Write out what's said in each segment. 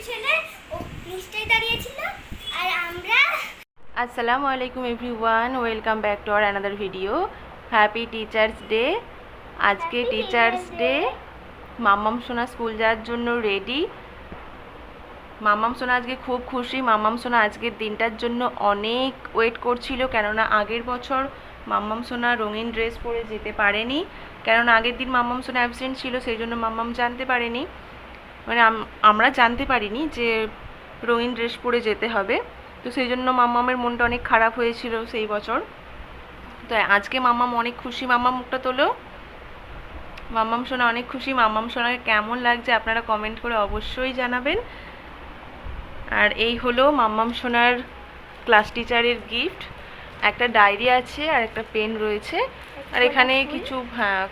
পিছনে নিশ্চয়ই দাঁড়িয়েছিল আর আমরা আসসালামু আলাইকুম everyone welcome back to our another video. Happy teachers day. আজকে টিচার্স ডে। মাম্মাম সোনা স্কুল যাওয়ার জন্য রেডি মাম্মাম সোনা আজকে খুব খুশি। মাম্মাম সোনা আজকের দিনটার জন্য অনেক ওয়েট করছিল কেননা আগের বছর মাম্মাম সোনা রঙিন ড্রেস পরে যেতে পারেনি। কেননা আগের দিন মাম্মাম সোনা অ্যাবসেন্ট ছিল সেই জন্য মাম্মাম জানতে পারেনি। মানে আম- আমরা জানতে পারিনি যে রঙিন ড্রেস পরে যেতে হবে। তো সেই জন্য মাম্মামের মনটা অনেক খারাপ হয়েছিল সেই বছর। তো আজকে মাম্মাম অনেক খুশি। মাম্মা মুখটা তোলো। মাম্মাম সোনা অনেক খুশি। মাম্মাম সোনাকে কেমন লাগছে আপনারা কমেন্ট করে অবশ্যই জানাবেন। আর এই হলো মাম্মাম সোনার ক্লাস টিচারের গিফট একটা ডায়েরি আছে আর একটা পেন রয়েছে। আর এখানে কিছু হ্যাঁ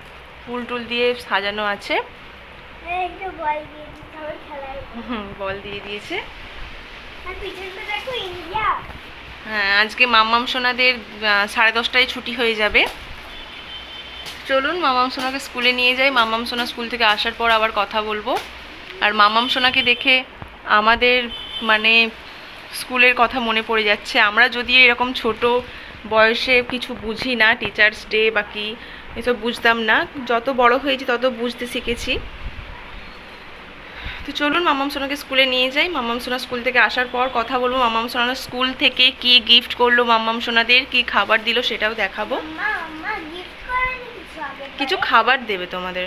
ফুল টুল দিয়ে সাজানো আছে। হুম বল দিয়ে দিয়েছে। হ্যাঁ আজকে মাম্মাম সোনাদের সাড়ে দশটায় ছুটি হয়ে যাবে। চলুন মামাম সোনাকে স্কুলে নিয়ে যাই। মামাম সোনা স্কুল থেকে আসার পর আবার কথা বলব। আর মামাম সোনাকে দেখে আমাদের মানে স্কুলের কথা মনে পড়ে যাচ্ছে। আমরা যদি এরকম ছোট বয়সে কিছু বুঝি না টিচার্স ডে বা কি এসব বুঝতাম না। যত বড় হয়েছি তত বুঝতে শিখেছি। তো চলুন মামাম সোনাকে স্কুলে নিয়ে যাই। মামাম সোনা স্কুল থেকে আসার পর কথা বলব। মামাম সোনা স্কুল থেকে কি গিফট করল মামাম সোনাদের কি খাবার দিল সেটাও দেখাবো। কিছু? খাবার দেবে তোমাদের।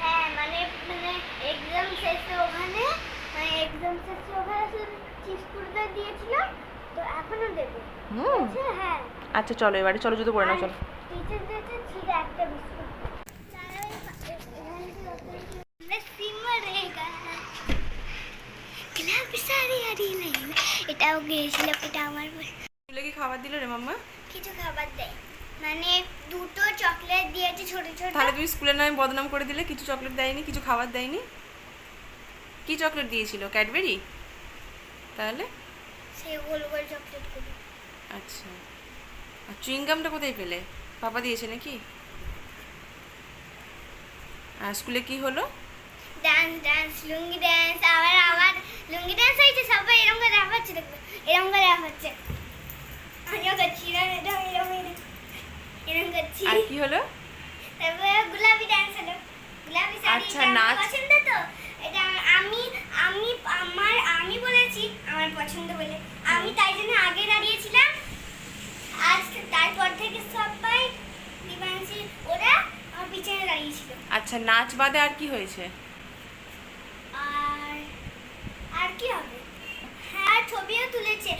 হ্যাঁ মানে মানে মানে আচ্ছা হ্যাঁ। আচ্ছা চলো এবারে চলো জুতো পরে নাও চলো টিচার দিয়েছে ছিল একটা বিস্কুট এটাও গিয়েছিল এটা আমার স্কুলে কি খাবার দিল রে মাম্মা? কিছু খাবার দেয় মানে দুটো চকলেট দিয়েছে ছোট ছোট। তাহলে তুমি স্কুলের নামে বদনাম করে দিলে কিছু চকলেট দেয়নি কিছু খাবার দেয়নি? কি চকলেট দিয়েছিল? ক্যাডবেরি তাহলে? সেই গোল গোল চকলেটগুলো। আচ্ছা। আর চুইংগামটা কোথায় পেলে? পাপা দিয়েছে নাকি? আর স্কুলে কি হলো? Dance dance lungi dance dance হয়েছে সবাই এরকম করে রাফ হচ্ছে দেখবে এরকম করে রাফ হচ্ছে আমিও করছি এরকম এরকম এরকম করছি আর কি হলো তারপরে গোলাপি ডান্স হলো গোলাপি শাড়ি আচ্ছা, এটা নাচ। পছন্দ তো এটা আমি আমি আমার আমি বলেছি আমার পছন্দ বলে আমি তাই জন্য আগে দাঁড়িয়েছিলাম আজ তারপর থেকে সবাই দিবাংশী ওরা আমার পিছনে দাঁড়িয়েছিল আচ্ছা নাচ বাদে আর কি হয়েছে আর আর কি হবে? হ্যাঁ ছবিও তুলেছে।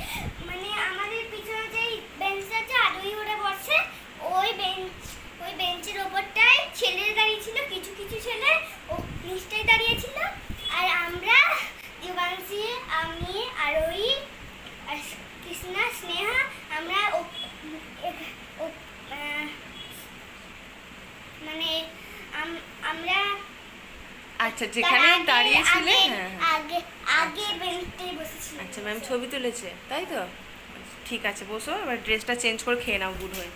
মানে আমাদের পিছনে যে বেঞ্চটা আছে আরোহী ওরা বসে ওই বেঞ্চ ওই বেঞ্চের ওপরটায় ছেলে দাঁড়িয়েছিল কিছু কিছু ছেলে ও নিচটায় দাঁড়িয়েছিল আর আমরা দিবাংশী আমি আর কৃষ্ণা স্নেহা আমরা মানে আমরা আচ্ছা যেখানে তার আগে- দাঁড়িয়েছিলে আগে- হ্যাঁ হ্যাঁ। আগে বেঞ্চে আচ্ছা ম্যাম, ছবি তুলেছে, তাই তো? ঠিক আছে, বসো, এবার ড্রেসটা চেঞ্জ করে খেয়ে নাও গুড হয়ে।